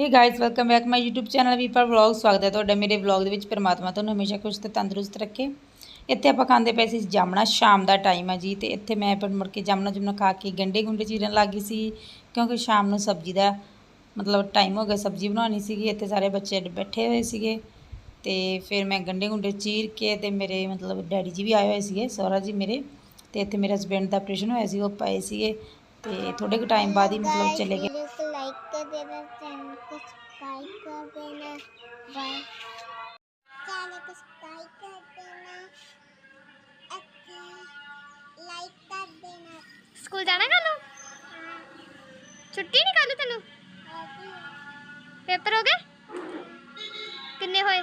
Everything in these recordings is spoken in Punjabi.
Hey guys welcome back my YouTube channel we Viper vlog ਸਵਾਗਤ ਹੈ ਤੁਹਾਡਾ ਮੇਰੇ ਵਲੌਗ ਦੇ ਵਿੱਚ। ਪਰਮਾਤਮਾ ਤੁਹਾਨੂੰ ਹਮੇਸ਼ਾ ਖੁਸ਼ ਤੇ ਤੰਦਰੁਸਤ ਰੱਖੇ। ਇੱਥੇ ਆਪਾਂ ਖਾਂਦੇ ਪਏ ਸੀ ਜਾਮਣਾ, ਸ਼ਾਮ ਦਾ ਟਾਈਮ ਆ ਜੀ, ਤੇ ਇੱਥੇ ਮੈਂ ਪਰ ਮੁੜ ਕੇ ਜਾਮਣਾ ਜੁਮਣਾ ਖਾ ਕੇ ਗੰਡੇ ਗੁੰਡੇ ਚੀਰਨ ਲੱਗ ਗਈ ਸੀ, ਕਿਉਂਕਿ ਸ਼ਾਮ ਨੂੰ ਸਬਜ਼ੀ ਦਾ ਮਤਲਬ ਟਾਈਮ ਹੋ ਗਿਆ, ਸਬਜ਼ੀ ਬਣਾਉਣੀ ਸੀਗੀ, ਇੱਥੇ ਸਾਰੇ ਬੱਚੇ ਬੈਠੇ ਹੋਏ ਸੀਗੇ। ਤੇ ਫਿਰ ਮੈਂ ਗੰਡੇ ਗੁੰਡੇ ਚੀਰ ਕੇ ਤੇ ਮੇਰੇ ਮਤਲਬ ਡੈਡੀ ਜੀ ਵੀ ਆਏ ਹੋਏ ਸੀਗੇ, ਸੋਹਰਾ ਜੀ ਮੇਰੇ। ਤੇ ਇੱਥੇ ਮੇਰੇ ਹਸਬੰਡ ਦਾ ਆਪਰੇਸ਼ਨ ਹੋਇਆ ਸੀ, ਉਹ ਪਏ ਸੀਗੇ। ਤੇ ਥੋੜੇ ਕੁ ਟਾਈਮ ਬਾਅਦ ਹੀ ਮਤਲਬ ਚਲੇ ਗਏ। लाइक कर देना चैनल को सब्सक्राइब कर देना बाय चैनल को सब्सक्राइब कर देना लाइक कर देना स्कूल जाना कल छुट्टी नहीं कल तेन पेपर हो गए किन्ने होए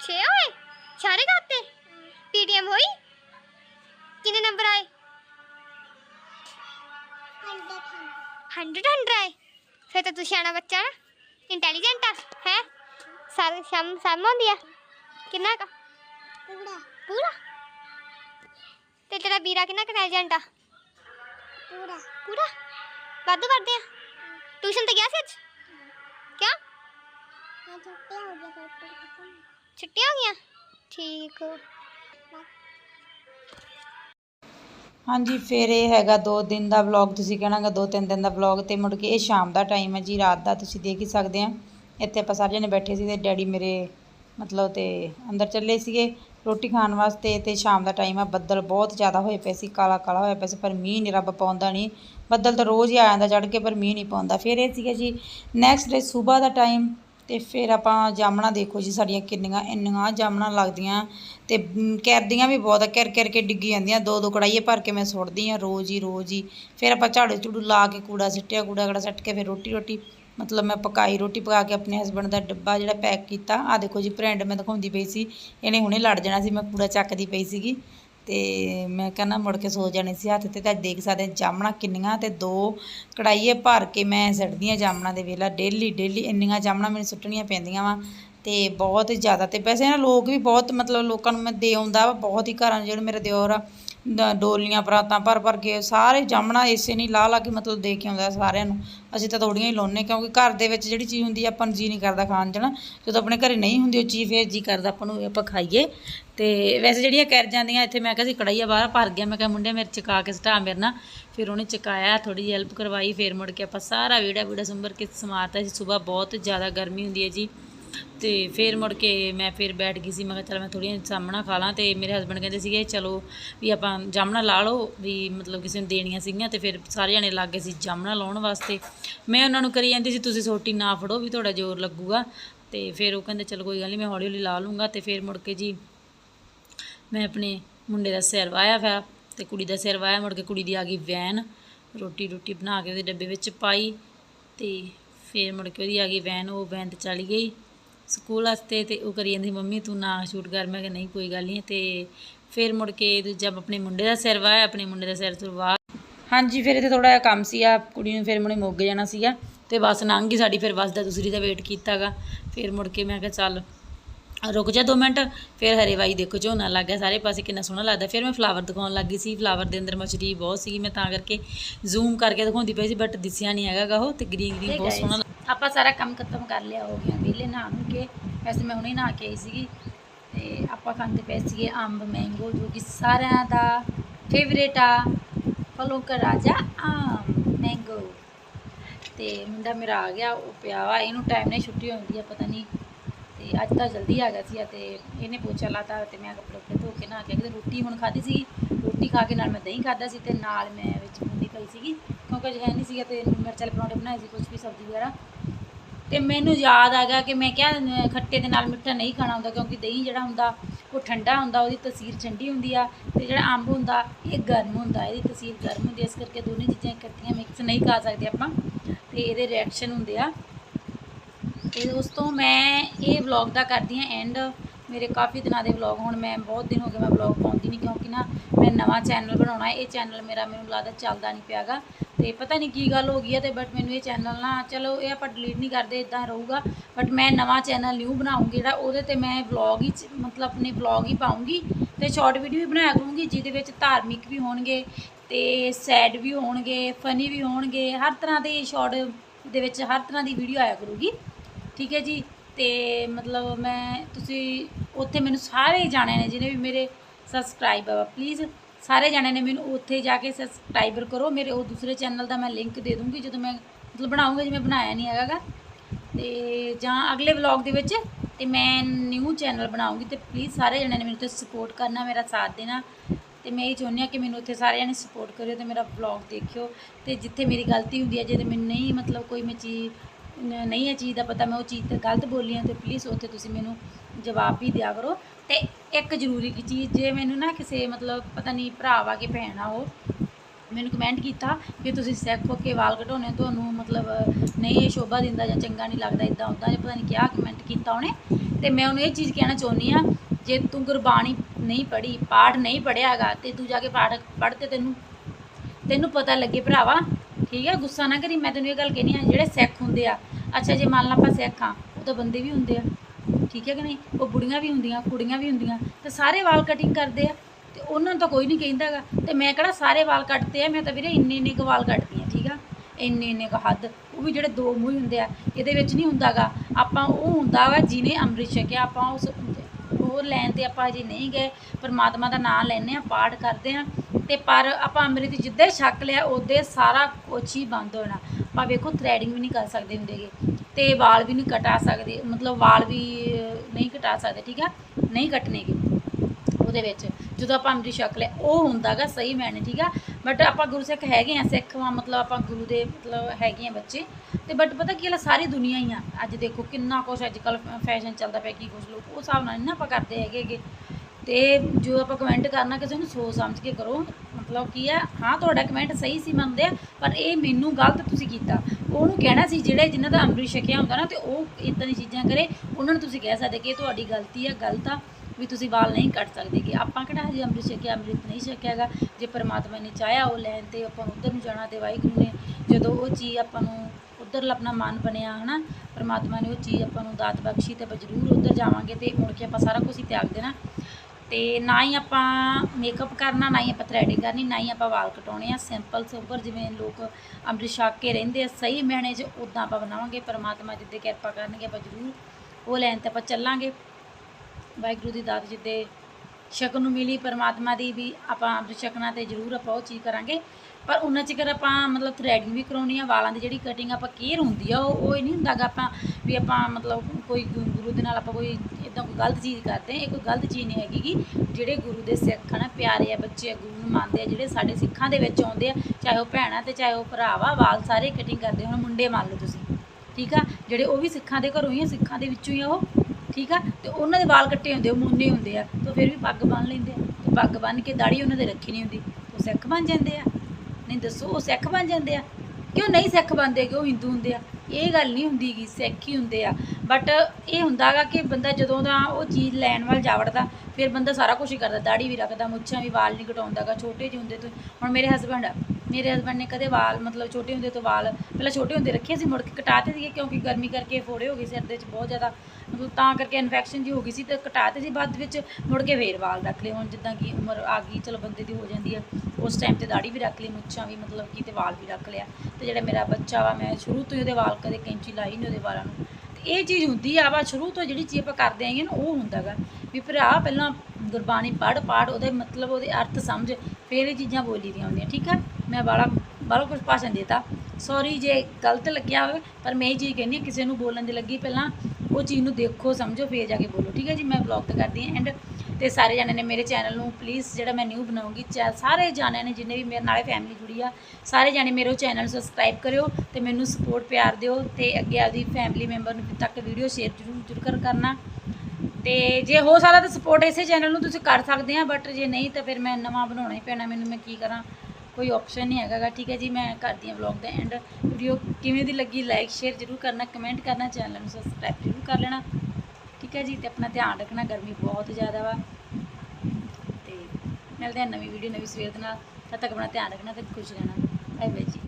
छे होए सारे खाते पीटीएम होई किन्ने नंबर आए 100 100 100 ਆਏ ਫਿਰ ਤਾਂ ਤੂੰ ਸਿਆਣਾ ਬੱਚਾ ਨਾ। ਇੰਟੈਲੀਜੈਂਟ ਆ ਹੈ? ਸਾਰੇ ਸ਼ਾਮ ਸ਼ਾਮ ਹੁੰਦੀ ਆ? ਕਿੰਨਾ ਕ? ਪੂਰਾ। ਪੂਰਾ? ਤੇ ਤੇਰਾ ਵੀਰਾ ਕਿੰਨਾ ਇੰਟੈਲੀਜੈਂਟ ਆ? ਪੂਰਾ। ਪੂਰਾ? ਵਾਧੂ ਕਰਦੇ ਆ। ਟਿਊਸ਼ਨ ਤੇ ਗਿਆ ਸੀ ਅੱਜ? ਕਿਆ ਛੁੱਟੀਆਂ ਹੋ ਗਈਆਂ? ਠੀਕ। ਹਾਂਜੀ, ਫਿਰ ਇਹ ਹੈਗਾ 2 ਦਿਨ ਦਾ ਵਲੌਗ ਤੁਸੀਂ ਕਹਿਣਾਗਾ 2-3 ਦਿਨ ਦਾ ਵਲੌਗ ਤੇ ਮੁੜ ਕੇ ਇਹ ਸ਼ਾਮ ਦਾ ਟਾਈਮ ਹੈ ਜੀ, ਰਾਤ ਦਾ ਤੁਸੀਂ ਦੇਖ ਹੀ ਸਕਦੇ ਆ ਇੱਥੇ ਆਪਾਂ ਸਾਰੇ ਜਣੇ ਬੈਠੇ ਸੀ ਤੇ ਡੈਡੀ ਮੇਰੇ ਮਤਲਬ ਤੇ ਅੰਦਰ ਚੱਲੇ ਸੀਗੇ ਰੋਟੀ ਖਾਣ ਵਾਸਤੇ ਤੇ ਸ਼ਾਮ ਦਾ ਟਾਈਮ ਆ ਬੱਦਲ ਬਹੁਤ ਜ਼ਿਆਦਾ ਹੋਏ ਪਏ ਸੀ, ਕਾਲਾ ਕਾਲਾ ਹੋਇਆ ਪਿਆ ਸੀ, ਪਰ ਮੀਂਹ ਨਹੀਂ ਰੱਬ ਪਾਉਂਦਾ ਨਹੀਂ ਬੱਦਲ ਤਾਂ ਰੋਜ਼ ਹੀ ਆ ਜਾਂਦਾ ਚੜ ਕੇ ਪਰ ਮੀਂਹ ਨਹੀਂ ਪਾਉਂਦਾ। ਫਿਰ ਇਹ ਸੀਗਾ ਜੀ ਨੈਕਸਟ ਡੇ ਸਵੇਰ ਦਾ ਟਾਈਮ ਤੇ ਫਿਰ ਆਪਾਂ ਜਾਮਣਾ ਦੇਖੋ ਜੀ ਸਾਡੀਆਂ ਕਿੰਨੀਆਂ ਇੰਨੀਆਂ ਜਾਮਣਾ ਲੱਗਦੀਆਂ। ਤੇ ਮ, ਕੈਰਦੀਆਂ ਵੀ ਬਹੁਤ ਆ ਕਿਰ ਕੇ ਡਿੱਗੀ ਜਾਂਦੀਆਂ ਦੋ ਦੋ ਕੜਾਈਏ ਭਰ ਕੇ ਮੈਂ ਸੁੱਟਦੀ ਆ ਰੋਜ਼ ਹੀ ਰੋਜ਼ ਹੀ। ਫਿਰ ਆਪਾਂ ਝਾੜੂ ਝੂੜੂ ਲਾ ਕੇ ਕੂੜਾ ਸਿੱਟਿਆ ਕੂੜਾ ਕੜਾ ਸੱਟ ਕੇ ਫਿਰ ਰੋਟੀ ਰੋਟੀ ਮਤਲਬ ਮੈਂ ਪਕਾਈ ਰੋਟੀ ਪਕਾ ਕੇ ਆਪਣੇ ਹਸਬੰਡ ਦਾ ਡੱਬਾ ਜਿਹੜਾ ਪੈਕ ਕੀਤਾ। ਆ ਦੇਖੋ ਜੀ ਫਰੈਂਡ ਮੈਂ ਦਿਖਾਉਂਦੀ ਪਈ ਸੀ ਇਹਨੇ ਹੁਣੇ ਲੜ ਜਾਣਾ ਸੀ ਮੈਂ ਕੂੜਾ ਚੱਕਦੀ ਪਈ ਸੀਗੀ। ਤੇ ਮੈਂ ਕਹਿੰਦਾ ਮੁੜ ਕੇ ਸੋ ਜਾਣੀ ਸੀ ਹੱਥ ਤੇ, ਤਾਂ ਦੇਖ ਸਕਦੇ ਜਾਮਣਾ ਕਿੰਨੀਆਂ ਤੇ ਦੋ ਕੜਾਈਏ ਭਰ ਕੇ ਮੈਂ ਸੜਦੀਆਂ ਜਾਮਣਾ ਦੇ ਵੇਲਾ। ਡੇਲੀ ਡੇਲੀ ਇੰਨੀਆਂ ਜਾਮਣਾ ਮੈਨੂੰ ਸੁੱਟਣੀਆਂ ਪੈਂਦੀਆਂ ਵਾ ਤੇ ਬਹੁਤ ਜ਼ਿਆਦਾ। ਤੇ ਵੈਸੇ ਨਾ ਲੋਕ ਵੀ ਬਹੁਤ ਮਤਲਬ ਲੋਕਾਂ ਨੂੰ ਮੈਂ ਦੇ ਆਉਂਦਾ ਵਾ, ਬਹੁਤ ਹੀ ਘਰਾਂ 'ਚ ਜਿਹੜੇ ਮੇਰੇ ਦਿਓਰ ਆ ਡੋਲੀਆਂ, ਪਰਾਤਾਂ ਭਰ ਭਰ ਕੇ ਸਾਰੇ ਜਾਮਣਾ ਇਸੇ ਨਹੀਂ ਲਾ ਲਾ ਕੇ ਮਤਲਬ ਦੇ ਕੇ ਆਉਂਦਾ ਸਾਰਿਆਂ ਨੂੰ। ਅਸੀਂ ਤਾਂ ਥੋੜੀਆਂ ਹੀ ਲਾਉਂਦੇ ਕਿਉਂਕਿ ਘਰ ਦੇ ਵਿੱਚ ਜਿਹੜੀ ਚੀਜ਼ ਹੁੰਦੀ ਆਪਾਂ ਨੂੰ ਜੀ ਨਹੀਂ ਕਰਦਾ ਖਾਣ ਚ ਜਦੋਂ ਆਪਣੇ ਘਰੇ ਨਹੀਂ ਹੁੰਦੀ ਉਹ ਚੀਜ਼, ਫੇਰ ਜੀ ਕਰਦਾ, ਆਪਾਂ ਨੂੰ ਆਪਾਂ ਖਾਈਏ। ਤੇ ਵੈਸੇ ਜਿਹੜੀਆਂ ਕਰ ਜਾਂਦੀਆਂ, ਇੱਥੇ ਮੈਂ ਕਿਹਾ ਸੀ ਕੜਾਈਆ ਬਾਹਰ ਭਰ ਗਿਆ, ਮੈਂ ਕਿਹਾ ਮੁੰਡੇ ਮੇਰੇ ਚਕਾ ਕੇ ਸਟਾ ਮੇਰੇ ਨਾਲ। ਫਿਰ ਉਹਨੇ ਚਕਾਇਆ ਥੋੜੀ ਜਿਹੀ ਹੈਲਪ ਕਰਵਾਈ, ਫਿਰ ਮੁੜ ਕੇ ਆਪਾਂ ਸਾਰਾ ਵੀੜਾ ਵੀੜਾ ਸੰਭਰ ਕੇ ਸਮਾਰਤਾ ਸੀ। ਸਵੇਰ ਬਹੁਤ ਜ਼ਿਆਦਾ ਗਰਮੀ ਹੁੰਦੀ ਹੈ ਜੀ। ਤੇ ਫਿਰ ਮੁੜ ਕੇ ਮੈਂ ਫਿਰ ਬੈਠ ਗਈ ਸੀ, ਮੈਂ ਕਿਹਾ ਚਲ ਮੈਂ ਥੋੜ੍ਹੀਆਂ ਸਾਹਮਣਾ ਖਾ ਲਾਂ ਤੇ ਮੇਰੇ ਹਸਬੰਡ ਕਹਿੰਦੇ ਸੀਗੇ, ਚਲੋ ਵੀ ਆਪਾਂ ਜਾਮਣਾ ਲਾ ਲਓ ਵੀ ਮਤਲਬ ਕਿਸੇ ਨੂੰ ਦੇਣੀਆਂ ਸੀਗੀਆਂ ਤੇ ਫਿਰ ਸਾਰੇ ਜਣੇ ਲੱਗ ਗਏ ਸੀ ਜਾਮਣਾ ਲਾਉਣ ਵਾਸਤੇ। ਮੈਂ ਉਹਨਾਂ ਨੂੰ ਕਰੀ ਜਾਂਦੀ ਸੀ, ਤੁਸੀਂ ਸੋਟੀ ਨਾ ਫੜੋ ਵੀ ਤੁਹਾਡਾ ਜ਼ੋਰ ਲੱਗੂਗਾ। ਤੇ ਫਿਰ ਉਹ ਕਹਿੰਦੇ, ਚਲ ਕੋਈ ਗੱਲ ਨਹੀਂ ਮੈਂ ਹੌਲੀ ਹੌਲੀ ਲਾ ਲੂੰਗਾ ਤੇ ਫਿਰ ਮੁੜ ਕੇ ਜੀ ਮੈਂ ਆਪਣੇ ਮੁੰਡੇ ਦਾ ਸਿਰ ਵਾਇਆ ਫਿਰ ਤੇ ਕੁੜੀ ਦਾ ਸਿਰ ਵਾਇਆ ਮੁੜ ਕੇ ਕੁੜੀ ਦੀ ਆ ਗਈ ਵੈਨ, ਰੋਟੀ ਰੋਟੀ ਬਣਾ ਕੇ ਉਹਦੇ ਡੱਬੇ ਵਿੱਚ ਪਾਈ ਤੇ ਫਿਰ ਮੁੜ ਕੇ ਉਹਦੀ ਆ ਗਈ ਵੈਨ, ਉਹ ਵੈਨ ਤੇ ਚਲੀ ਗਈ। ਸਕੂਲ ਵਾਸਤੇ ਤੇ ਉਹ ਕਰੀ ਜਾਂਦੀ ਮੰਮੀ ਤੂੰ ਨਾ ਸ਼ੂਟ ਕਰ। ਮੈਂ ਕਿਹਾ ਨਹੀਂ ਕੋਈ ਗੱਲ ਨਹੀਂ। ਤੇ ਫਿਰ ਮੁੜ ਕੇ ਦੂਜਾ ਆਪਣੇ ਮੁੰਡੇ ਦਾ ਸਿਰ ਵਾਇਆ ਆਪਣੇ ਮੁੰਡੇ ਦਾ ਸਿਰ ਤੁਰਵਾ। ਹਾਂਜੀ ਫਿਰ ਇਹਦੇ ਥੋੜਾ ਜਿਹਾ ਕੰਮ ਸੀ ਆ ਕੁੜੀ ਨੂੰ ਫਿਰ ਮੁੜੇ ਮੁੱਕ ਜਾਣਾ ਸੀਗਾ ਤੇ ਬੱਸ ਲੰਘ ਗਈ ਸਾਡੀ ਫਿਰ ਬੱਸ ਦਾ ਦੂਸਰੀ ਦਾ ਵੇਟ ਕੀਤਾਗਾ। ਫਿਰ ਮੁੜ ਕੇ ਮੈਂ ਕਿਹਾ ਚੱਲ ਰੁਕ ਜਾ 2 ਮਿੰਟ। ਫਿਰ ਹਰੇ ਵਾਈ ਦੇਖੋ ਝੋਨਾ ਲੱਗ ਗਿਆ ਸਾਰੇ ਪਾਸੇ ਕਿੰਨਾ ਸੋਹਣਾ ਲੱਗਦਾ। ਫਿਰ ਮੈਂ ਫਲਾਵਰ ਦਿਖਾਉਣ ਲੱਗੀ ਸੀ ਫਲਾਵਰ ਦੇ ਅੰਦਰ ਮਛਲੀ ਬਹੁਤ ਸੀਗੀ। ਮੈਂ ਤਾਂ ਕਰਕੇ ਜ਼ੂਮ ਕਰਕੇ ਦਿਖਾਉਂਦੀ ਪਈ ਸੀ ਬਟ ਦਿਸਿਆ ਨਹੀਂ ਹੈਗਾਗਾ ਉਹ ਤੇ ਗ੍ਰੀਨ ਗ੍ਰੀਨ ਬਹੁਤ ਸੋਹਣਾ ਆਪਾਂ ਸਾਰਾ ਕੰਮ ਖਤਮ ਕਰ ਲਿਆ, ਹੋ ਗਿਆ। ਵਿਹਲੇ ਨਹਾ ਨੂੰ ਕੇ, ਵੈਸੇ ਮੈਂ ਹੁਣੇ ਨਹਾ ਕੇ ਆਈ ਸੀਗੀ। ਤੇ ਆਪਾਂ ਖਾਂਦੇ ਪਏ ਸੀਗੇ ਅੰਬ ਮੈਂਗੋ ਜੋ ਕਿ ਸਾਰਿਆਂ ਦਾ ਫੇਵਰੇਟ ਆ। ਫਲੋਂ ਕਾ ਰਾਜਾ ਆਮ ਮੈਂਗੋ ਤੇ ਮੁੰਡਾ ਮੇਰਾ ਆ ਗਿਆ, ਉਹ ਪਿਆ ਵਾ। ਇਹਨੂੰ ਟਾਈਮ ਨਾਲ ਛੁੱਟੀ ਹੁੰਦੀ ਆ, ਪਤਾ ਨਹੀਂ। ਤੇ ਅੱਜ ਤਾਂ ਜਲਦੀ ਆ ਗਿਆ ਸੀ, ਤੇ ਇਹਨੇ ਪੋਚਾ ਲਾਤਾ ਤੇ ਮੈਂ ਕੱਪੜੇ ਉੱਤੇ ਧੋ ਕੇ ਨਹਾ ਕੇ ਕਿਤੇ ਰੋਟੀ ਹੁਣ ਖਾਧੀ ਸੀ ਰੋਟੀ ਖਾ ਕੇ ਨਾਲ ਮੈਂ ਦਹੀਂ ਖਾਧਾ ਸੀ ਤੇ ਨਾਲ ਮੈਂ ਵਿੱਚ ਪਈ ਸੀਗੀ, ਕਿਉਂਕਿ ਜੇ ਹੈ ਨਹੀਂ ਸੀਗਾ ਤੇ ਮਿਰਚਾਂ ਵਾਲੇ ਪਰੌਂਠੇ ਬਣਾਏ ਸੀ ਕੁਝ ਵੀ ਸਬਜ਼ੀ ਵਗੈਰਾ। ਤੇ ਮੈਨੂੰ ਯਾਦ ਆ ਗਿਆ ਕਿ ਮੈਂ ਕਿਹਾ ਖੱਟੇ ਦੇ ਨਾਲ ਮਿੱਠਾ ਨਹੀਂ ਖਾਣਾ ਹੁੰਦਾ, ਕਿਉਂਕਿ ਦਹੀਂ ਜਿਹੜਾ ਹੁੰਦਾ, ਉਹ ਠੰਡਾ ਹੁੰਦਾ, ਉਹਦੀ ਤਸੀਰ ਠੰਡੀ ਹੁੰਦੀ ਆ, ਤੇ ਜਿਹੜਾ ਅੰਬ ਹੁੰਦਾ, ਇਹ ਗਰਮ ਹੁੰਦਾ, ਇਹਦੀ ਤਸੀਰ ਗਰਮ ਹੁੰਦੀ ਇਸ ਕਰਕੇ ਦੋਨੇ ਚੀਜ਼ਾਂ ਇਕੱਠੀਆਂ ਮਿਕਸ ਨਹੀਂ ਖਾ ਸਕਦੇ ਆਪਾਂ, ਤੇ ਇਹਦੇ ਰਿਐਕਸ਼ਨ ਹੁੰਦੇ ਆ। ਤੇ ਉਸ ਤੋਂ ਮੈਂ ਇਹ ਵਲੌਗ ਦਾ ਕਰਦੀ ਹਾਂ ਐਂਡ ਮੇਰੇ ਕਾਫੀ ਦਿਨਾਂ ਦੇ ਵਲੌਗ ਹੁਣ ਮੈਂ ਬਹੁਤ ਦਿਨ ਹੋ ਗਏ ਮੈਂ ਵਲੌਗ ਪਾਉਂਦੀ ਨਹੀਂ, ਕਿਉਂਕਿ ਨਾ ਮੈਂ ਨਵਾਂ ਚੈਨਲ ਬਣਾਉਣਾ ਇਹ ਚੈਨਲ ਮੇਰਾ ਮੈਨੂੰ ਲੱਗਦਾ ਚੱਲਦਾ ਨਹੀਂ ਪਿਆਗਾ। ਤੇ ਪਤਾ ਨਹੀਂ ਕੀ ਗੱਲ ਹੋ ਗਈ ਹੈ ਤੇ ਬਟ ਮੈਨੂੰ ਇਹ ਚੈਨਲ ਨਾ ਚਲੋ ਇਹ ਆਪਾਂ ਡਿਲੀਟ ਨਹੀਂ ਕਰਦੇ ਇਦਾਂ ਰਹੂਗਾ। ਬਟ ਮੈਂ ਨਵਾਂ ਚੈਨਲ ਨਿਊ ਬਣਾਉਂਗੀ ਜਿਹੜਾ ਉਹਦੇ ਤੇ ਮੈਂ ਵਲੌਗ ਹੀ ਮਤਲਬ ਆਪਣੇ ਵਲੌਗ ਹੀ ਪਾਉਂਗੀ ਤੇ ਸ਼ਾਰਟ ਵੀਡੀਓ ਵੀ ਬਣਾਇਆ ਕਰੂੰਗੀ ਜਿਹਦੇ ਵਿੱਚ ਧਾਰਮਿਕ ਵੀ ਹੋਣਗੇ ਤੇ ਸੈਡ ਵੀ ਹੋਣਗੇ ਫਨੀ ਵੀ ਹੋਣਗੇ, ਹਰ ਤਰ੍ਹਾਂ ਦੇ ਸ਼ਾਰਟ ਦੇ ਵਿੱਚ ਹਰ ਤਰ੍ਹਾਂ ਦੀ ਵੀਡੀਓ ਆਇਆ ਕਰੂਗੀ। ਠੀਕ ਹੈ ਜੀ? ਤੇ ਮਤਲਬ ਮੈਂ, ਤੁਸੀਂ ਉੱਥੇ ਮੈਨੂੰ ਸਾਰੇ ਜਾਣੇ ਨੇ ਜਿਹਨੇ ਵੀ ਮੇਰੇ ਸਬਸਕ੍ਰਾਈਬਰ ਆ ਪਲੀਜ਼ ਸਾਰੇ ਜਾਣੇ ਨੇ ਮੈਨੂੰ ਉੱਥੇ ਜਾ ਕੇ ਸਬਸਕ੍ਰਾਈਬਰ ਕਰੋ। ਮੇਰੇ ਉਹ ਦੂਸਰੇ ਚੈਨਲ ਦਾ ਮੈਂ ਲਿੰਕ ਦੇ ਦੂੰਗੀ, ਜਦੋਂ ਮੈਂ ਮਤਲਬ ਬਣਾਉਂਗਾ ਜਿਵੇਂ ਬਣਾਇਆ ਨਹੀਂ ਹੈਗਾ ਗਾ। ਤੇ ਜਾਂ ਅਗਲੇ ਵਲੌਗ ਦੇ ਵਿੱਚ ਤੇ ਮੈਂ ਨਿਊ ਚੈਨਲ ਬਣਾਉਂਗੀ ਤੇ ਪਲੀਜ਼ ਸਾਰੇ ਜਣਿਆਂ ਨੇ ਮੈਨੂੰ ਤੇ ਸਪੋਰਟ ਕਰਨਾ, ਮੇਰਾ ਸਾਥ ਦੇਣਾ। ਤੇ ਮੈਂ ਇਹ ਚਾਹੁੰਦੀ ਹਾਂ ਕਿ ਮੈਨੂੰ ਉੱਥੇ ਸਾਰੇ ਜਣੇ ਸਪੋਰਟ ਕਰਿਓ ਤੇ ਮੇਰਾ ਵਲੌਗ ਦੇਖਿਓ। ਤੇ ਜਿੱਥੇ ਮੇਰੀ ਗਲਤੀ ਹੁੰਦੀ ਹੈ, ਜੇ ਮੈਨੂੰ ਨਹੀਂ ਮਤਲਬ ਕੋਈ ਮੈਂ ਚੀਜ਼ ਨਹੀਂ ਇਹ ਚੀਜ਼ ਦਾ ਪਤਾ, ਮੈਂ ਉਹ ਚੀਜ਼ ਤੇ ਗਲਤ ਬੋਲੀ ਹਾਂ ਤੇ ਪਲੀਜ਼ ਉੱਥੇ ਤੁਸੀਂ ਮੈਨੂੰ ਜਵਾਬ ਵੀ ਦਿਆ ਕਰੋ। ਤੇ ਇੱਕ ਜ਼ਰੂਰੀ ਚੀਜ਼, ਜੇ ਮੈਨੂੰ ਨਾ ਕਿਸੇ ਮਤਲਬ ਪਤਾ ਨਹੀਂ ਭਰਾ ਵਾ ਕਿ ਭੈਣ ਆ ਉਹ, ਮੈਨੂੰ ਕਮੈਂਟ ਕੀਤਾ ਕਿ ਤੁਸੀਂ ਸਿੱਖ ਹੋ ਕੇ ਵਾਲ ਘਟਾਉਣੇ ਤੁਹਾਨੂੰ ਮਤਲਬ ਨਹੀਂ ਇਹ ਸ਼ੋਭਾ ਦਿੰਦਾ ਜਾਂ ਚੰਗਾ ਨਹੀਂ ਲੱਗਦਾ ਇਦਾਂ ਉਦਾਂ ਜਾਂ ਪਤਾ ਨਹੀਂ ਕਿਹਾ ਕਮੈਂਟ ਕੀਤਾ ਉਹਨੇ। ਤੇ ਮੈਂ ਉਹਨੂੰ ਇਹ ਚੀਜ਼ ਕਹਿਣਾ ਚਾਹੁੰਦੀ ਆ ਜੇ ਤੂੰ ਗੁਰਬਾਣੀ ਨਹੀਂ ਪੜ੍ਹੀ, ਪਾਠ ਨਹੀਂ ਪੜ੍ਹਿਆ ਹੈਗਾ, ਤੇ ਤੂੰ ਜਾ ਕੇ ਪਾਠ ਪੜ੍ਹ ਤੇ ਤੈਨੂੰ ਤੈਨੂੰ ਪਤਾ ਲੱਗੇ ਭਰਾਵਾ ਠੀਕ ਹੈ ਗੁੱਸਾ ਨਾ ਕਰੀ, ਮੈਂ ਤੈਨੂੰ ਇਹ ਗੱਲ ਕਹਿਣੀ ਆ, ਜਿਹੜੇ ਸਿੱਖ ਹੁੰਦੇ ਆ, ਅੱਛਾ, ਜੇ ਮੰਨ ਲਾ ਆਪਾਂ ਸਿੱਖ ਆ, ਉਹ ਤਾਂ ਬੰਦੇ ਵੀ ਹੁੰਦੇ ਆ, ਠੀਕ ਹੈ ਕਿ ਨਹੀਂ? ਉਹ ਬੁੜੀਆਂ ਵੀ ਹੁੰਦੀਆਂ, ਕੁੜੀਆਂ ਵੀ ਹੁੰਦੀਆਂ, ਤੇ ਸਾਰੇ ਵਾਲ ਕਟਿੰਗ ਕਰਦੇ ਆ, ਤੇ ਉਹਨਾਂ ਨੂੰ ਤਾਂ ਕੋਈ ਨਹੀਂ ਕਹਿੰਦਾਗਾ ਤੇ ਮੈਂ ਕਿਹੜਾ ਸਾਰੇ ਵਾਲ ਕੱਟਦੇ ਆ, ਮੈਂ ਤਾਂ ਵੀਰੇ ਇੰਨੇ ਇੰਨੇ ਕੁ ਵਾਲ ਕੱਟਦੀ ਆ, ਠੀਕ ਆ? ਇੰਨੇ ਇੰਨੇ ਕੁ ਹੱਦ, ਉਹ ਵੀ ਜਿਹੜੇ ਦੋ ਮੂੰਹ ਹੁੰਦੇ ਆ, ਇਹਦੇ ਵਿੱਚ ਨਹੀਂ ਹੁੰਦਾਗਾ ਆਪਾਂ ਉਹ ਹੁੰਦਾ ਵਾ ਜਿਹਨੇ ਅੰਮ੍ਰਿਤ ਛਕਿਆ, ਆਪਾਂ ਉਸ, ਉਹ ਲੈਣ ਤੇ ਆਪਾਂ ਅਜੇ ਨਹੀਂ ਗਏ, ਪਰਮਾਤਮਾ ਦਾ ਨਾਮ ਲੈਂਦੇ ਆ, ਪਾਠ ਕਰਦੇ ਆ ਤੇ ਪਰ ਆਪਾਂ ਅੰਮ੍ਰਿਤ ਜਿੱਦਾਂ ਹੀ ਛਕ ਲਿਆ, ਉਹਦੇ ਸਾਰਾ ਕੁਛ ਹੀ ਬੰਦ ਹੋਣਾ। ਆਪਾਂ ਵੇਖੋ ਥ੍ਰੈਡਿੰਗ ਵੀ ਨਹੀਂ ਕਰ ਸਕਦੇ ਹੁੰਦੇਗੇ ਤੇ ਵਾਲ ਵੀ ਨਹੀਂ ਕਟਾ ਸਕਦੇ, ਮਤਲਬ ਵਾਲ ਵੀ ਨਹੀਂ ਕਟਾ ਸਕਦੇ, ਠੀਕ ਆ? ਨਹੀਂ ਕੱਟਣੇਗੇ ਉਹਦੇ ਵਿੱਚ, ਜਦੋਂ ਆਪਾਂ ਅੰਮ੍ਰਿਤ ਛਕ ਲਿਆ, ਉਹ ਹੁੰਦਾਗਾ ਸਹੀ ਮੈਨੇ, ਠੀਕ ਆ? ਬਟ ਆਪਾਂ ਗੁਰੂ ਸਿੱਖ ਹੈਗੇ ਆ, ਸਿੱਖ ਵਾਂ, ਮਤਲਬ ਆਪਾਂ ਗੁਰੂ ਦੇ, ਮਤਲਬ ਹੈਗੇ ਆ ਬੱਚੇ। ਤੇ ਬਟ ਪਤਾ ਕੀ ਹੈ ਸਾਰੀ ਦੁਨੀਆ ਹੀ ਆ। ਅੱਜ ਦੇਖੋ, ਕਿੰਨਾ ਕੁਛ ਅੱਜ ਕੱਲ ਫੈਸ਼ਨ ਚੱਲਦਾ ਪਿਆ, ਕੀ ਕੁਛ ਲੋਕ, ਉਹ ਹਿਸਾਬ ਨਾਲ ਨਹੀਂ ਨਾ ਆਪਾਂ ਕਰਦੇ ਹੈਗੇ ਤੇ ਜੋ ਆਪਾਂ ਕਮੈਂਟ ਕਰਨਾ, ਕਿਸੇ ਨੂੰ ਸੋਚ ਸਮਝ ਕੇ ਕਰੋ। ਮਤਲਬ ਕੀ ਆ, ਹਾਂ, ਤੁਹਾਡਾ ਕਮੈਂਟ ਸਹੀ ਸੀ, ਮੰਨਦੇ ਆ, ਪਰ ਇਹ ਮੈਨੂੰ ਗਲਤ ਤੁਸੀਂ ਕੀਤਾ। ਉਹਨੂੰ ਕਹਿਣਾ ਸੀ, ਜਿਹੜੇ ਜਿਨ੍ਹਾਂ ਦਾ ਅੰਮ੍ਰਿਤ ਛਕਿਆ ਹੁੰਦਾ ਨਾ, ਤੇ ਉਹ ਇਦਾਂ ਦੀ ਚੀਜ਼ਾਂ ਕਰੇ, ਉਹਨਾਂ ਨੂੰ ਤੁਸੀਂ ਕਹਿ ਸਕਦੇ ਕਿ ਇਹ ਤੁਹਾਡੀ ਗਲਤੀ ਆ, ਗਲਤ ਆ, ਵੀ ਤੁਸੀਂ ਵਾਲ ਨਹੀਂ ਕੱਟ ਸਕਦੇ ਕਿ ਆਪਾਂ ਕਿਹੜਾ ਹਜੇ ਅੰਮ੍ਰਿਤ ਛਕਿਆ, ਅੰਮ੍ਰਿਤ ਨਹੀਂ ਛਕਿਆਗਾ। ਜੇ ਪਰਮਾਤਮਾ ਨੇ ਚਾਹਿਆ ਉਹ ਲੈਣ ਤੇ ਆਪਾਂ ਉਧਰ ਨੂੰ ਜਾਣਾ ਤੇ ਵਾਹਿਗੁਰੂ ਨੇ ਜਦੋਂ ਉਹ ਚੀਜ਼ ਆਪਾਂ ਨੂੰ ਉਧਰ ਆਪਣਾ ਮਨ ਬਣਿਆ, ਹਨਾ, ਪਰਮਾਤਮਾ ਨੇ ਉਹ ਚੀਜ਼ ਆਪਾਂ ਨੂੰ ਦਾਤ ਬਖਸ਼ੀ ਤੇ ਆਪਾਂ ਜ਼ਰੂਰ ਉਧਰ ਜਾਵਾਂਗੇ ਤੇ ਮੁੜ ਕੇ ਆਪਾਂ ਸਾਰਾ ਕੁਝ ਹੀ ਤਿਆਗ ਦੇਣਾ। ਤੇ ਨਾ ਹੀ ਆਪਾਂ ਮੇਕਅਪ ਕਰਨਾ, ਨਾ ਹੀ ਆਪਾਂ ਥ੍ਰੈਡਿੰਗ ਕਰਨੀ, ਨਾ ਹੀ ਆਪਾਂ ਵਾਲ ਕਟਾਉਣੇ ਆ। ਸਿੰਪਲ ਸੋਬਰ ਜਿਵੇਂ ਲੋਕ ਅੰਮ੍ਰਿਤ ਛਕ ਕੇ ਰਹਿੰਦੇ ਆ, ਸਹੀ ਮਹੀਨੇ 'ਚ ਉਦਾਂ ਆਪਾਂ ਬਣਾਵਾਂਗੇ। ਪਰਮਾਤਮਾ ਜਿੱਦੇ ਕਿਰਪਾ ਕਰਨਗੇ ਆਪਾਂ ਜ਼ਰੂਰ, ਉਹ ਲੈਣ ਤੇ ਆਪਾਂ ਚੱਲਾਂਗੇ। ਵਾਹਿਗੁਰੂ ਦੀ ਦਾਤ ਜਿੱਦੇ ਸ਼ਕਨ ਨੂੰ ਮਿਲੀ, ਪਰਮਾਤਮਾ ਦੀ ਵੀ ਆਪਾਂ ਅੰਮ੍ਰਿਤ ਛਕਣਾ ਤੇ ਜ਼ਰੂਰ ਆਪਾਂ ਉਹ ਚੀਜ਼ ਕਰਾਂਗੇ। ਪਰ ਉਹਨਾਂ ਚਿਕਰ ਆਪਾਂ ਮਤਲਬ ਥ੍ਰੈਡਿੰਗ ਵੀ ਕਰਾਉਣੀ ਆ, ਵਾਲਾਂ ਦੀ ਜਿਹੜੀ ਕਟਿੰਗ ਆਪਾਂ ਕੇਅਰ ਹੁੰਦੀ ਆ, ਉਹ ਉਹ ਇਹ ਨਹੀਂ ਹੁੰਦਾਗਾ ਆਪਾਂ ਵੀ ਆਪਾਂ ਮਤਲਬ ਕੋਈ ਗੁਰੂ ਦੇ ਨਾਲ ਆਪਾਂ ਕੋਈ ਇਦਾਂ ਕੋਈ ਗਲਤ ਚੀਜ਼ ਕਰਦੇ ਹਾਂ ਇਹ ਕੋਈ ਗਲਤ ਚੀਜ਼ ਨਹੀਂ ਹੈਗੀ ਗੀ। ਜਿਹੜੇ ਗੁਰੂ ਦੇ ਸਿੱਖ ਆ ਨਾ ਪਿਆਰੇ ਆ ਬੱਚੇ ਆ, ਗੁਰੂ ਨੂੰ ਮੰਨਦੇ ਆ, ਜਿਹੜੇ ਸਾਡੇ ਸਿੱਖਾਂ ਦੇ ਵਿੱਚ ਆਉਂਦੇ ਆ, ਚਾਹੇ ਉਹ ਭੈਣਾਂ ਤੇ ਚਾਹੇ ਉਹ ਭਰਾ ਵਾ, ਵਾਲ ਸਾਰੇ ਕਟਿੰਗ ਕਰਦੇ ਹੁਣ ਮੁੰਡੇ ਮੰਨ ਲਓ ਤੁਸੀਂ। ਠੀਕ ਆ? ਜਿਹੜੇ ਉਹ ਵੀ ਸਿੱਖਾਂ ਦੇ ਘਰੋਂ ਹੀ ਆ, ਸਿੱਖਾਂ ਦੇ ਵਿੱਚੋਂ ਹੀ ਆ ਉਹ। ਠੀਕ ਆ? ਤੇ ਉਹਨਾਂ ਦੇ ਵਾਲ ਕੱਟੇ ਹੁੰਦੇ ਉਹ ਮੁੰਨੇ ਹੁੰਦੇ ਆ। ਤੇ ਫਿਰ ਵੀ ਪੱਗ ਬੰਨ ਲੈਂਦੇ ਆ। ਤੇ ਪੱਗ ਬੰਨ ਕੇ ਦਾੜੀ ਉਹਨਾਂ ਦੇ ਰੱਖੀ ਨਹੀਂ ਹੁੰਦੀ। ਉਹ ਸਿੱਖ ਬਣ ਜਾਂਦੇ ਆ। ਨਹੀਂ ਦੱਸੋ, ਉਹ ਸਿੱਖ ਬਣ ਜਾਂਦੇ ਆ? ਕਿਉਂ ਨਹੀਂ ਸਿੱਖ ਬਣਦੇ? ਕਿ ਉਹ ਹਿੰਦੂ ਹੁੰਦੇ ਆ? ਇਹ ਗੱਲ ਨਹੀਂ ਹੁੰਦੀ ਗੀ ਸਿੱਖ ਹੀ ਹੁੰਦੇ ਆ। ਬਟ ਇਹ ਹੁੰਦਾਗਾ ਕਿ ਬੰਦਾ ਜਦੋਂ ਦਾ ਉਹ ਚੀਜ਼ ਲੈਣ ਵੱਲ ਜਾਵੜਦਾ, ਫਿਰ ਬੰਦਾ ਸਾਰਾ ਕੁਝ ਹੀ ਕਰਦਾ। ਦਾੜੀ ਵੀ ਰੱਖਦਾ, ਮੁੱਛਾਂ ਵੀ ਵਾਲ ਨਹੀਂ ਕਟਾਉਂਦਾਗਾ ਛੋਟੇ ਜਿਹੇ ਹੁੰਦੇ ਤੋਂ। ਹੁਣ ਮੇਰੇ ਹਸਬੰਡ ਆ। ਮੇਰੇ ਹਸਬੰਡ ਨੇ ਕਦੇ ਵਾਲ, ਮਤਲਬ ਛੋਟੇ ਹੁੰਦੇ ਤੋਂ ਵਾਲ, ਪਹਿਲਾਂ ਛੋਟੇ ਹੁੰਦੇ ਰੱਖੇ ਸੀ, ਮੁੜ ਕੇ ਕਟਾਤੇ ਸੀਗੇ ਕਿਉਂਕਿ ਗਰਮੀ ਕਰਕੇ ਫੋੜੇ ਹੋ ਗਏ ਸਿਰ ਦੇ ਵਿੱਚ ਬਹੁਤ ਜ਼ਿਆਦਾ, ਮਤਲਬ ਤਾਂ ਕਰਕੇ ਇਨਫੈਕਸ਼ਨ ਜੀ ਹੋ ਗਈ ਸੀ ਤੇ ਕਟਾਤੇ ਸੀ, ਬਾਅਦ ਵਿੱਚ ਮੁੜ ਕੇ ਫੇਰ ਵਾਲ ਰੱਖ ਲਏ, ਹੁਣ ਜਿੱਦਾਂ ਕਿ ਉਮਰ ਆ ਗਈ, ਚਲੋ ਬੰਦੇ ਦੀ ਹੋ ਜਾਂਦੀ ਹੈ ਉਸ ਟਾਈਮ ਤੇ ਦਾੜੀ ਵੀ ਰੱਖ ਲਈ, ਮੁੱਛਾਂ ਵੀ ਮਤਲਬ ਕਿ ਤੇ ਵਾਲ ਵੀ ਰੱਖ ਲਿਆ, ਤੇ ਜਿਹੜਾ ਮੇਰਾ ਬੱਚਾ ਵਾ, ਮੈਂ ਸ਼ੁਰੂ ਤੋਂ ਹੀ ਉਹਦੇ ਵਾਲ ਕਦੇ ਕੈਂਚੀ ਲਾਈ ਨਹੀਂ ਉਹਦੇ ਵਾਲਾਂ ਨੂੰ ਇਹ ਚੀਜ਼ ਹੁੰਦੀ ਆ ਵਾ ਸ਼ੁਰੂ ਤੋਂ ਜਿਹੜੀ ਚੀਜ਼ ਆਪਾਂ ਕਰਦੇ ਆਈਏ ਨਾ, ਉਹ ਹੁੰਦਾਗਾ। ਵੀ ਭਰਾ, ਪਹਿਲਾਂ ਗੁਰਬਾਣੀ ਪੜ੍ਹ ਪਾੜ ਉਹਦੇ ਮਤਲਬ, ਉਹਦੇ ਅਰਥ ਸਮਝ, ਫਿਰ ਇਹ ਚੀਜ਼ਾਂ ਬੋਲੀ ਦੀਆਂ ਹੁੰਦੀਆਂ, ਠੀਕ ਆ? ਮੈਂ ਬਾਲਾ ਬਾਲਾ ਕੁਝ ਭਾਸ਼ਣ ਦਿੱਤਾ। ਸੌਰੀ ਜੇ ਗਲਤ ਲੱਗਿਆ ਹੋਵੇ, ਪਰ ਮੈਂ ਇਹ ਚੀਜ਼ ਕਹਿੰਦੀ ਹਾਂ ਕਿਸੇ ਨੂੰ ਬੋਲਣ ਦੇ ਲੱਗੀ, ਪਹਿਲਾਂ ਉਹ ਚੀਜ਼ ਨੂੰ ਦੇਖੋ, ਸਮਝੋ, ਫੇਰ ਜਾ ਕੇ ਬੋਲੋ, ਠੀਕ ਹੈ ਜੀ? ਮੈਂ ਵਲੌਗ ਤੇ ਕਰਦੀ ਹਾਂ ਐਂਡ ਤੇ ਸਾਰੇ ਜਾਣਿਆਂ ਨੇ ਮੇਰੇ ਚੈਨਲ ਨੂੰ ਪਲੀਜ਼ ਜਿਹੜਾ ਮੈਂ ਨਿਊ ਬਣਾਉਂਗੀ ਚੈ ਸਾਰੇ ਜਾਣਿਆਂ ਨੇ ਜਿੰਨੇ ਵੀ ਮੇਰੇ ਨਾਲੇ ਫੈਮਿਲੀ ਜੁੜੀ ਆ ਸਾਰੇ ਜਾਣੇ ਮੇਰੇ ਉਹ ਚੈਨਲ ਸਬਸਕ੍ਰਾਈਬ ਕਰਿਓ ਤੇ ਮੈਨੂੰ ਸਪੋਰਟ ਪਿਆਰ ਦਿਓ ਤੇ ਅੱਗੇ ਆਪਦੀ ਫੈਮਿਲੀ ਮੈਂਬਰ ਨੂੰ ਤੱਕ ਵੀਡੀਓ ਸ਼ੇਅਰ ਜ਼ਰੂਰ ਜ਼ਰੂਰ ਕਰਨਾ। ਤੇ ਜੇ ਹੋ ਸਕਦਾ ਤਾਂ ਸਪੋਰਟ ਇਸੇ ਚੈਨਲ ਨੂੰ ਤੁਸੀਂ ਕਰ ਸਕਦੇ ਆ ਬਟ ਜੇ ਨਹੀਂ ਤਾਂ ਫਿਰ ਮੈਂ ਨਵਾਂ ਬਣਾਉਣਾ ਹੀ ਪੈਣਾ ਮੈਨੂੰ ਮੈਂ ਕੀ ਕਰਾਂ? ਕੋਈ ਆਪਸ਼ਨ ਨਹੀਂ ਹੈਗਾ ਗਾ, ਠੀਕ ਹੈ ਜੀ ਮੈਂ ਕਰਦੀ ਹਾਂ ਵਲੌਗ ਦਾ ਐਂਡ ਵੀਡੀਓ ਕਿਵੇਂ ਦੀ ਲੱਗੀ ਲਾਈਕ ਸ਼ੇਅਰ ਜ਼ਰੂਰ ਕਰਨਾ ਕਮੈਂਟ ਕਰਨਾ ਚੈਨਲ ਨੂੰ ਸਬਸਕ੍ਰਾਈਬ ਜ਼ਰੂਰ ਕਰ ਲੈਣਾ। ਠੀਕ ਹੈ ਜੀ, ਤੇ ਆਪਣਾ ਧਿਆਨ ਰੱਖਣਾ ਗਰਮੀ ਬਹੁਤ ਜ਼ਿਆਦਾ ਵਾ। ਤੇ ਮਿਲਦੇ ਹਾਂ ਨਵੀਂ ਵੀਡੀਓ ਨਵੀਂ ਸਵੇਰ ਦੇ ਨਾਲ। ਤਦ ਤੱਕ ਆਪਣਾ ਧਿਆਨ ਰੱਖਣਾ ਤੇ ਖੁਸ਼ ਰਹਿਣਾ। ਬਾਏ ਬਾਏ ਜੀ।